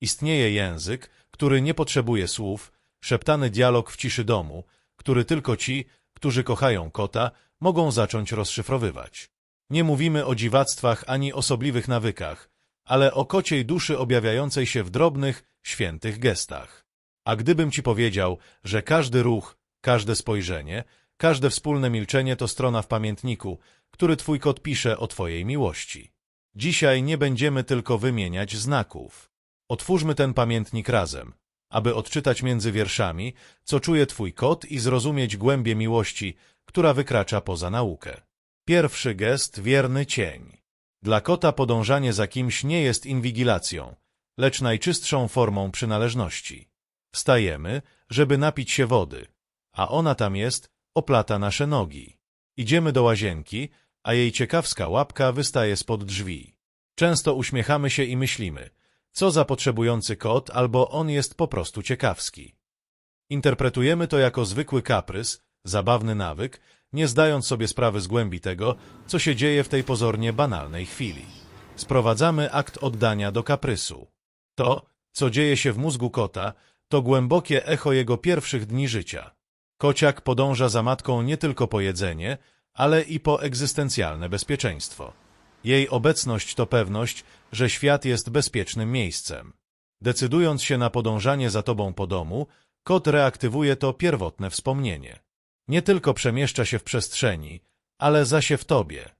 Istnieje język, który nie potrzebuje słów, szeptany dialog w ciszy domu, który tylko ci, którzy kochają kota, mogą zacząć rozszyfrowywać. Nie mówimy o dziwactwach ani osobliwych nawykach, ale o kociej duszy objawiającej się w drobnych, świętych gestach. A gdybym ci powiedział, że każdy ruch, każde spojrzenie, każde wspólne milczenie to strona w pamiętniku, który twój kot pisze o twojej miłości. Dzisiaj nie będziemy tylko wymieniać znaków. Otwórzmy ten pamiętnik razem, aby odczytać między wierszami, co czuje twój kot i zrozumieć głębię miłości, która wykracza poza naukę. Pierwszy gest wierny cień. Dla kota podążanie za kimś nie jest inwigilacją, lecz najczystszą formą przynależności. Wstajemy, żeby napić się wody, a ona tam jest, oplata nasze nogi. Idziemy do łazienki, a jej ciekawska łapka wystaje spod drzwi. Często uśmiechamy się i myślimy, co za potrzebujący kot, albo on jest po prostu ciekawski. Interpretujemy to jako zwykły kaprys, zabawny nawyk, nie zdając sobie sprawy z głębi tego, co się dzieje w tej pozornie banalnej chwili. Sprowadzamy akt oddania do kaprysu. To, co dzieje się w mózgu kota, to głębokie echo jego pierwszych dni życia. Kociak podąża za matką nie tylko po jedzenie, ale i po egzystencjalne bezpieczeństwo. Jej obecność to pewność, że świat jest bezpiecznym miejscem. Decydując się na podążanie za tobą po domu, kot reaktywuje to pierwotne wspomnienie. Nie tylko przemieszcza się w przestrzeni, ale zasie w tobie.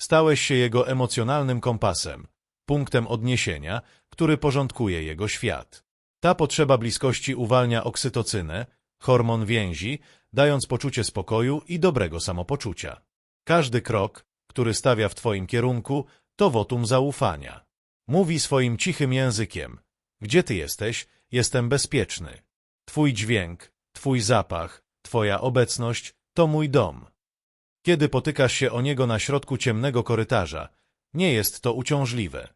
Stałeś się jego emocjonalnym kompasem, punktem odniesienia, który porządkuje jego świat. Ta potrzeba bliskości uwalnia oksytocynę, hormon więzi, dając poczucie spokoju i dobrego samopoczucia. Każdy krok, który stawia w twoim kierunku, to wotum zaufania. Mówi swoim cichym językiem. Gdzie ty jesteś? Jestem bezpieczny. Twój dźwięk, twój zapach, twoja obecność to mój dom. Kiedy potykasz się o niego na środku ciemnego korytarza, nie jest to uciążliwe.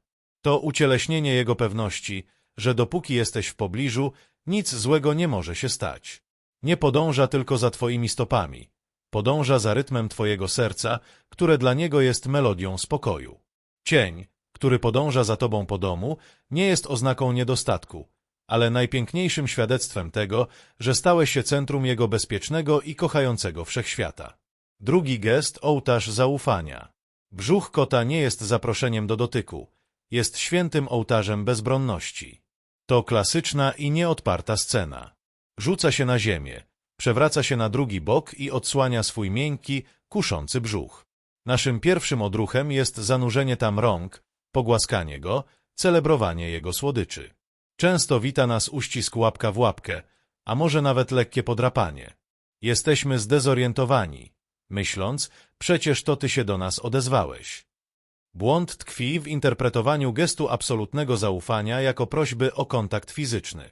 To ucieleśnienie jego pewności, że dopóki jesteś w pobliżu, nic złego nie może się stać. Nie podąża tylko za twoimi stopami. Podąża za rytmem twojego serca, które dla niego jest melodią spokoju. Cień, który podąża za tobą po domu, nie jest oznaką niedostatku, ale najpiękniejszym świadectwem tego, że stałeś się centrum jego bezpiecznego i kochającego wszechświata. Drugi gest ołtarz zaufania. Brzuch kota nie jest zaproszeniem do dotyku, jest świętym ołtarzem bezbronności. To klasyczna i nieodparta scena. Rzuca się na ziemię, przewraca się na drugi bok i odsłania swój miękki, kuszący brzuch. Naszym pierwszym odruchem jest zanurzenie tam rąk, pogłaskanie go, celebrowanie jego słodyczy. Często wita nas uścisk łapka w łapkę, a może nawet lekkie podrapanie. Jesteśmy zdezorientowani, myśląc, przecież to ty się do nas odezwałeś. Błąd tkwi w interpretowaniu gestu absolutnego zaufania jako prośby o kontakt fizyczny.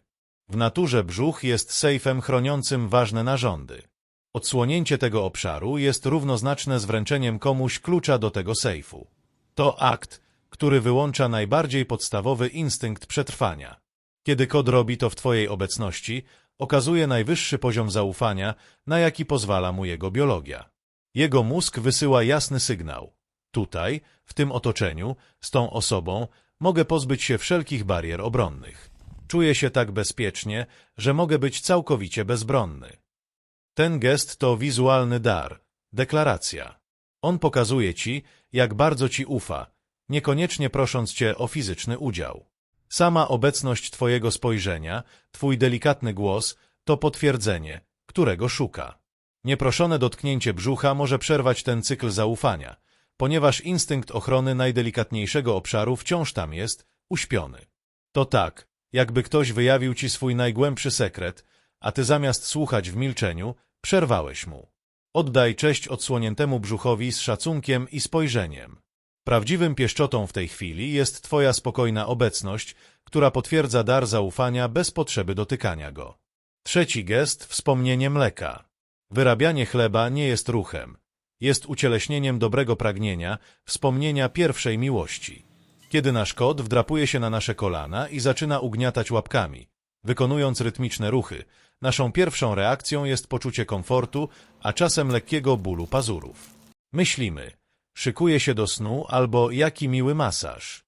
W naturze brzuch jest sejfem chroniącym ważne narządy. Odsłonięcie tego obszaru jest równoznaczne z wręczeniem komuś klucza do tego sejfu. To akt, który wyłącza najbardziej podstawowy instynkt przetrwania. Kiedy kod robi to w Twojej obecności, okazuje najwyższy poziom zaufania, na jaki pozwala mu jego biologia. Jego mózg wysyła jasny sygnał. Tutaj, w tym otoczeniu, z tą osobą, mogę pozbyć się wszelkich barier obronnych. Czuję się tak bezpiecznie, że mogę być całkowicie bezbronny. Ten gest to wizualny dar, deklaracja. On pokazuje ci, jak bardzo ci ufa, niekoniecznie prosząc cię o fizyczny udział. Sama obecność twojego spojrzenia, twój delikatny głos to potwierdzenie, którego szuka. Nieproszone dotknięcie brzucha może przerwać ten cykl zaufania, ponieważ instynkt ochrony najdelikatniejszego obszaru wciąż tam jest, uśpiony. To tak, jakby ktoś wyjawił ci swój najgłębszy sekret, a ty zamiast słuchać w milczeniu, przerwałeś mu. Oddaj cześć odsłoniętemu brzuchowi z szacunkiem i spojrzeniem. Prawdziwym pieszczotą w tej chwili jest Twoja spokojna obecność, która potwierdza dar zaufania bez potrzeby dotykania go. Trzeci gest – wspomnienie mleka. Wyrabianie chleba nie jest ruchem. Jest ucieleśnieniem dobrego pragnienia, wspomnienia pierwszej miłości. Kiedy nasz kot wdrapuje się na nasze kolana i zaczyna ugniatać łapkami, wykonując rytmiczne ruchy, naszą pierwszą reakcją jest poczucie komfortu, a czasem lekkiego bólu pazurów. Myślimy – szykuje się do snu albo jaki miły masaż.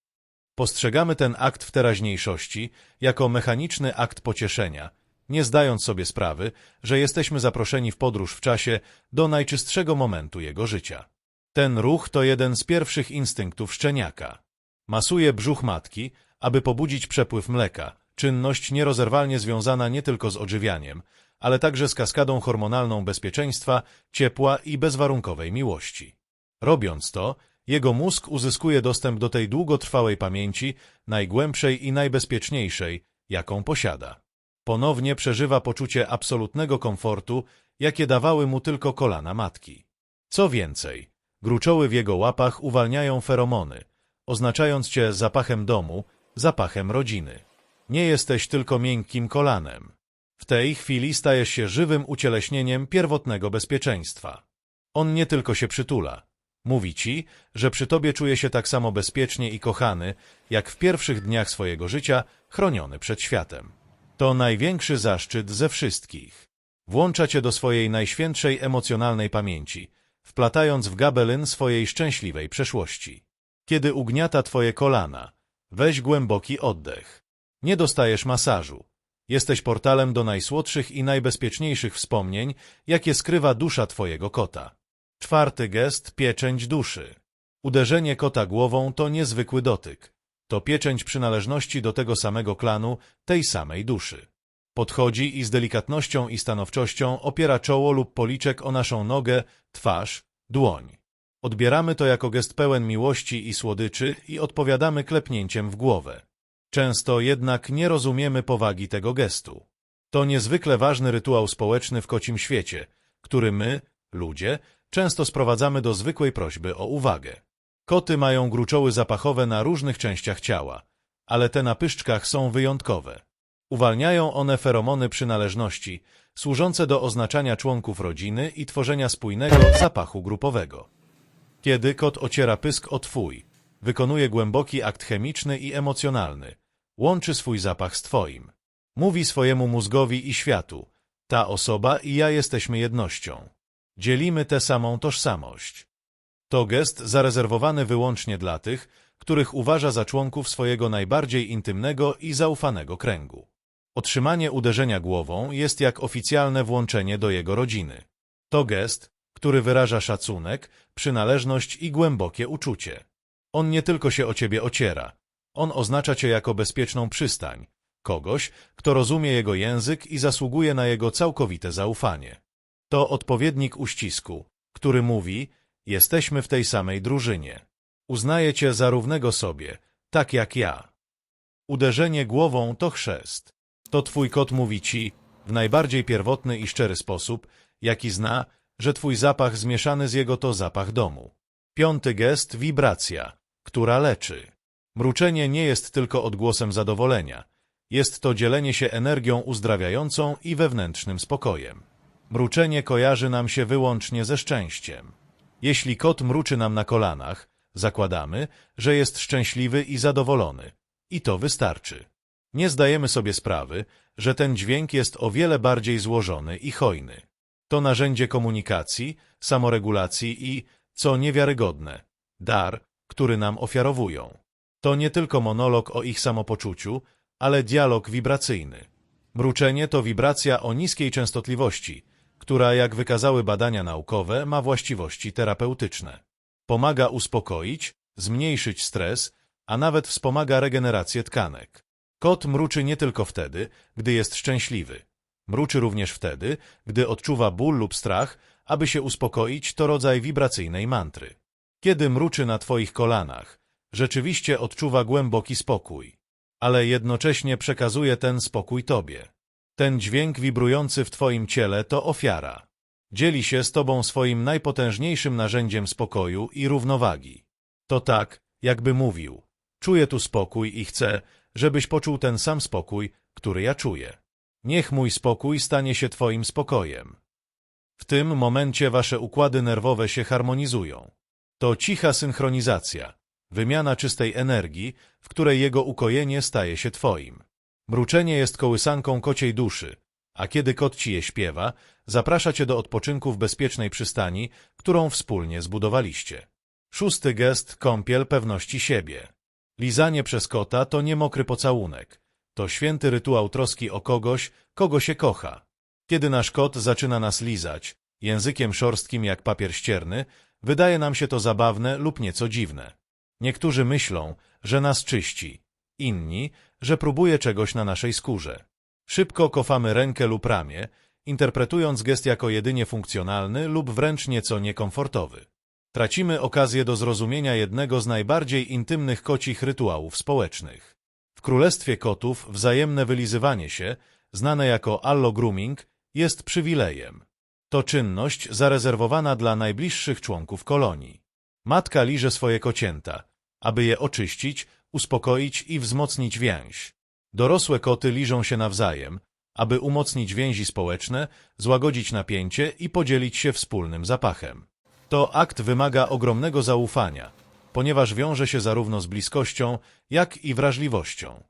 Postrzegamy ten akt w teraźniejszości jako mechaniczny akt pocieszenia, nie zdając sobie sprawy, że jesteśmy zaproszeni w podróż w czasie do najczystszego momentu jego życia. Ten ruch to jeden z pierwszych instynktów szczeniaka. Masuje brzuch matki, aby pobudzić przepływ mleka, czynność nierozerwalnie związana nie tylko z odżywianiem, ale także z kaskadą hormonalną bezpieczeństwa, ciepła i bezwarunkowej miłości. Robiąc to, jego mózg uzyskuje dostęp do tej długotrwałej pamięci, najgłębszej i najbezpieczniejszej, jaką posiada. Ponownie przeżywa poczucie absolutnego komfortu, jakie dawały mu tylko kolana matki. Co więcej, gruczoły w jego łapach uwalniają feromony, oznaczając cię zapachem domu, zapachem rodziny. Nie jesteś tylko miękkim kolanem. W tej chwili stajesz się żywym ucieleśnieniem pierwotnego bezpieczeństwa. On nie tylko się przytula. Mówi ci, że przy tobie czuje się tak samo bezpiecznie i kochany, jak w pierwszych dniach swojego życia chroniony przed światem. To największy zaszczyt ze wszystkich. Włącza cię do swojej najświętszej emocjonalnej pamięci, wplatając w gabelyn swojej szczęśliwej przeszłości. Kiedy ugniata twoje kolana, weź głęboki oddech. Nie dostajesz masażu. Jesteś portalem do najsłodszych i najbezpieczniejszych wspomnień, jakie skrywa dusza twojego kota. Czwarty gest – pieczęć duszy. Uderzenie kota głową to niezwykły dotyk. To pieczęć przynależności do tego samego klanu, tej samej duszy. Podchodzi i z delikatnością i stanowczością opiera czoło lub policzek o naszą nogę, twarz, dłoń. Odbieramy to jako gest pełen miłości i słodyczy i odpowiadamy klepnięciem w głowę. Często jednak nie rozumiemy powagi tego gestu. To niezwykle ważny rytuał społeczny w kocim świecie, który my, ludzie, często sprowadzamy do zwykłej prośby o uwagę. Koty mają gruczoły zapachowe na różnych częściach ciała, ale te na pyszczkach są wyjątkowe. Uwalniają one feromony przynależności, służące do oznaczania członków rodziny i tworzenia spójnego zapachu grupowego. Kiedy kot ociera pysk o twój, wykonuje głęboki akt chemiczny i emocjonalny, łączy swój zapach z twoim. Mówi swojemu mózgowi i światu, ta osoba i ja jesteśmy jednością. Dzielimy tę samą tożsamość. To gest zarezerwowany wyłącznie dla tych, których uważa za członków swojego najbardziej intymnego i zaufanego kręgu. Otrzymanie uderzenia głową jest jak oficjalne włączenie do jego rodziny. To gest, który wyraża szacunek, przynależność i głębokie uczucie. On nie tylko się o ciebie ociera, on oznacza cię jako bezpieczną przystań, kogoś, kto rozumie jego język i zasługuje na jego całkowite zaufanie. To odpowiednik uścisku, który mówi, jesteśmy w tej samej drużynie. Uznaję cię za równego sobie, tak jak ja. Uderzenie głową to chrzest. To twój kot mówi ci, w najbardziej pierwotny i szczery sposób, jaki zna, że twój zapach zmieszany z jego to zapach domu. Piąty gest – wibracja, która leczy. Mruczenie nie jest tylko odgłosem zadowolenia. Jest to dzielenie się energią uzdrawiającą i wewnętrznym spokojem. Mruczenie kojarzy nam się wyłącznie ze szczęściem. Jeśli kot mruczy nam na kolanach, zakładamy, że jest szczęśliwy i zadowolony. I to wystarczy. Nie zdajemy sobie sprawy, że ten dźwięk jest o wiele bardziej złożony i hojny. To narzędzie komunikacji, samoregulacji i, co niewiarygodne, dar, który nam ofiarowują. To nie tylko monolog o ich samopoczuciu, ale dialog wibracyjny. Mruczenie to wibracja o niskiej częstotliwości, która, jak wykazały badania naukowe, ma właściwości terapeutyczne. Pomaga uspokoić, zmniejszyć stres, a nawet wspomaga regenerację tkanek. Kot mruczy nie tylko wtedy, gdy jest szczęśliwy. Mruczy również wtedy, gdy odczuwa ból lub strach, aby się uspokoić, to rodzaj wibracyjnej mantry. Kiedy mruczy na twoich kolanach, rzeczywiście odczuwa głęboki spokój, ale jednocześnie przekazuje ten spokój tobie. Ten dźwięk wibrujący w twoim ciele to ofiara. Dzieli się z tobą swoim najpotężniejszym narzędziem spokoju i równowagi. To tak, jakby mówił, czuję tu spokój i chcę, żebyś poczuł ten sam spokój, który ja czuję. Niech mój spokój stanie się twoim spokojem. W tym momencie wasze układy nerwowe się harmonizują. To cicha synchronizacja, wymiana czystej energii, w której jego ukojenie staje się twoim. Mruczenie jest kołysanką kociej duszy, a kiedy kot ci je śpiewa, zaprasza cię do odpoczynku w bezpiecznej przystani, którą wspólnie zbudowaliście. Szósty gest – kąpiel pewności siebie. Lizanie przez kota to nie mokry pocałunek. To święty rytuał troski o kogoś, kogo się kocha. Kiedy nasz kot zaczyna nas lizać, językiem szorstkim jak papier ścierny, wydaje nam się to zabawne lub nieco dziwne. Niektórzy myślą, że nas czyści, inni, że próbuje czegoś na naszej skórze. Szybko kofamy rękę lub ramię, interpretując gest jako jedynie funkcjonalny lub wręcz nieco niekomfortowy. Tracimy okazję do zrozumienia jednego z najbardziej intymnych kocich rytuałów społecznych. W królestwie kotów wzajemne wylizywanie się, znane jako allo grooming, jest przywilejem. To czynność zarezerwowana dla najbliższych członków kolonii. Matka liże swoje kocięta, aby je oczyścić, uspokoić i wzmocnić więź. Dorosłe koty liżą się nawzajem, aby umocnić więzi społeczne, złagodzić napięcie i podzielić się wspólnym zapachem. To akt wymaga ogromnego zaufania, ponieważ wiąże się zarówno z bliskością, jak i wrażliwością.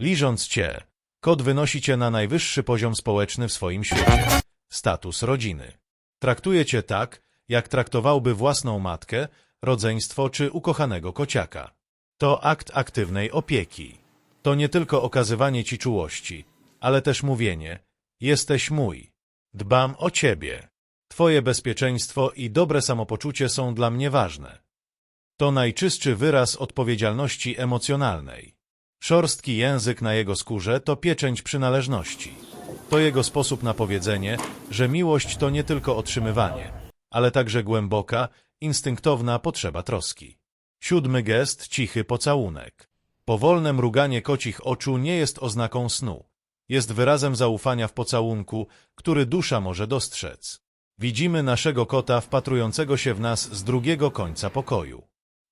Liżąc cię, kot wynosi cię na najwyższy poziom społeczny w swoim świecie status rodziny. Traktuje cię tak, jak traktowałby własną matkę, rodzeństwo czy ukochanego kociaka. To akt aktywnej opieki. To nie tylko okazywanie ci czułości, ale też mówienie: Jesteś mój, dbam o ciebie. Twoje bezpieczeństwo i dobre samopoczucie są dla mnie ważne. To najczystszy wyraz odpowiedzialności emocjonalnej. Szorstki język na jego skórze to pieczęć przynależności. To jego sposób na powiedzenie, że miłość to nie tylko otrzymywanie, ale także głęboka, instynktowna potrzeba troski. Siódmy gest, cichy pocałunek. Powolne mruganie kocich oczu nie jest oznaką snu. Jest wyrazem zaufania w pocałunku, który dusza może dostrzec. Widzimy naszego kota wpatrującego się w nas z drugiego końca pokoju.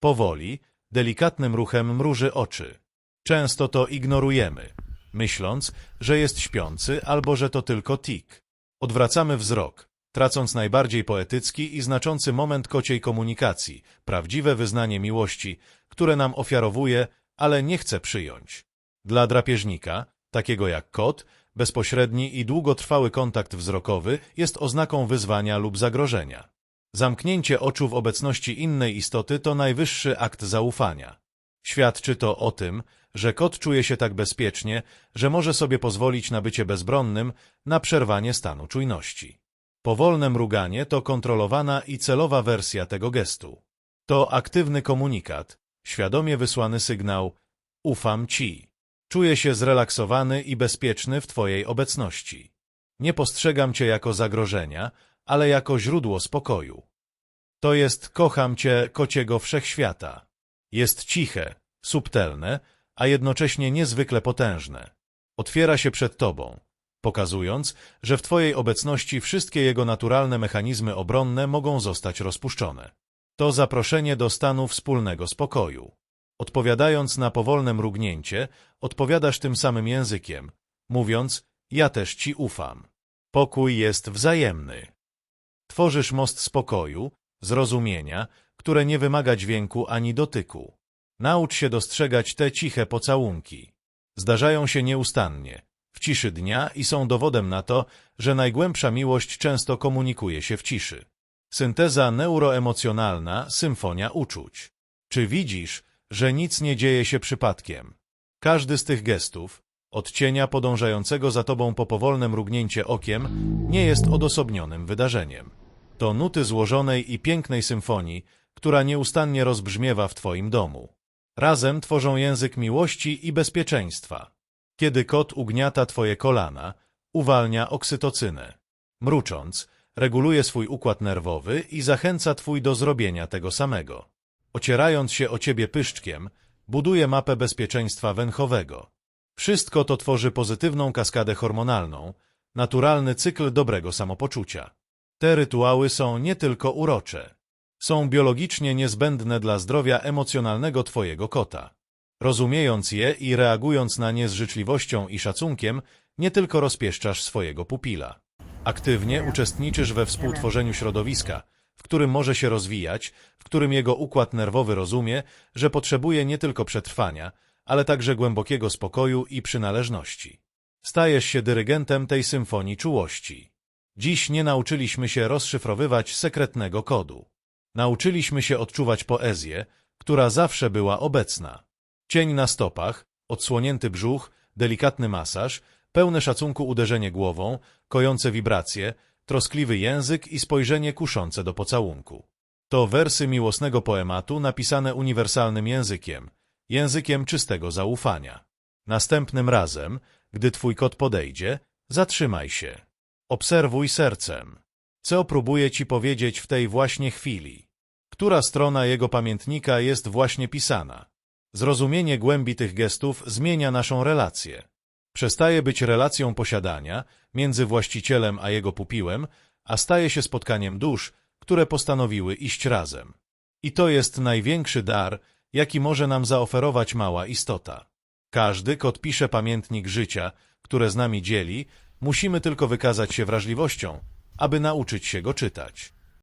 Powoli, delikatnym ruchem mruży oczy. Często to ignorujemy, myśląc, że jest śpiący albo że to tylko tik. Odwracamy wzrok, tracąc najbardziej poetycki i znaczący moment kociej komunikacji, prawdziwe wyznanie miłości, które nam ofiarowuje, ale nie chce przyjąć. Dla drapieżnika, takiego jak kot, bezpośredni i długotrwały kontakt wzrokowy jest oznaką wyzwania lub zagrożenia. Zamknięcie oczu w obecności innej istoty to najwyższy akt zaufania. Świadczy to o tym, że kot czuje się tak bezpiecznie, że może sobie pozwolić na bycie bezbronnym, na przerwanie stanu czujności. Powolne mruganie to kontrolowana i celowa wersja tego gestu. To aktywny komunikat, świadomie wysłany sygnał ufam ci. Czuję się zrelaksowany i bezpieczny w Twojej obecności. Nie postrzegam Cię jako zagrożenia, ale jako źródło spokoju. To jest kocham Cię kociego wszechświata. Jest ciche, subtelne, a jednocześnie niezwykle potężne. Otwiera się przed Tobą, pokazując, że w Twojej obecności wszystkie jego naturalne mechanizmy obronne mogą zostać rozpuszczone. To zaproszenie do stanu wspólnego spokoju. Odpowiadając na powolne mrugnięcie, odpowiadasz tym samym językiem, mówiąc, ja też ci ufam. Pokój jest wzajemny. Tworzysz most spokoju, zrozumienia, które nie wymaga dźwięku ani dotyku. Naucz się dostrzegać te ciche pocałunki. Zdarzają się nieustannie, w ciszy dnia i są dowodem na to, że najgłębsza miłość często komunikuje się w ciszy. Synteza neuroemocjonalna, symfonia uczuć. Czy widzisz, że nic nie dzieje się przypadkiem? Każdy z tych gestów, od cienia podążającego za tobą po powolne mrugnięcie okiem, nie jest odosobnionym wydarzeniem. To nuty złożonej i pięknej symfonii, która nieustannie rozbrzmiewa w twoim domu. Razem tworzą język miłości i bezpieczeństwa. Kiedy kot ugniata twoje kolana, uwalnia oksytocynę. Mrucząc, reguluje swój układ nerwowy i zachęca twój do zrobienia tego samego. Ocierając się o ciebie pyszczkiem, buduje mapę bezpieczeństwa węchowego. Wszystko to tworzy pozytywną kaskadę hormonalną, naturalny cykl dobrego samopoczucia. Te rytuały są nie tylko urocze. Są biologicznie niezbędne dla zdrowia emocjonalnego twojego kota. Rozumiejąc je i reagując na nie z życzliwością i szacunkiem, nie tylko rozpieszczasz swojego pupila. Aktywnie uczestniczysz we współtworzeniu środowiska, w którym może się rozwijać, w którym jego układ nerwowy rozumie, że potrzebuje nie tylko przetrwania, ale także głębokiego spokoju i przynależności. Stajesz się dyrygentem tej symfonii czułości. Dziś nie nauczyliśmy się rozszyfrowywać sekretnego kodu. Nauczyliśmy się odczuwać poezję, która zawsze była obecna. Cień na stopach, odsłonięty brzuch, delikatny masaż, pełne szacunku uderzenie głową, kojące wibracje, troskliwy język i spojrzenie kuszące do pocałunku. To wersy miłosnego poematu napisane uniwersalnym językiem, językiem czystego zaufania. Następnym razem, gdy twój kot podejdzie, zatrzymaj się. Obserwuj sercem. Co próbuje ci powiedzieć w tej właśnie chwili? Która strona jego pamiętnika jest właśnie pisana? Zrozumienie głębi tych gestów zmienia naszą relację. Przestaje być relacją posiadania między właścicielem a jego pupiłem, a staje się spotkaniem dusz, które postanowiły iść razem. I to jest największy dar, jaki może nam zaoferować mała istota. Każdy kot pisze pamiętnik życia, które z nami dzieli, musimy tylko wykazać się wrażliwością, aby nauczyć się go czytać.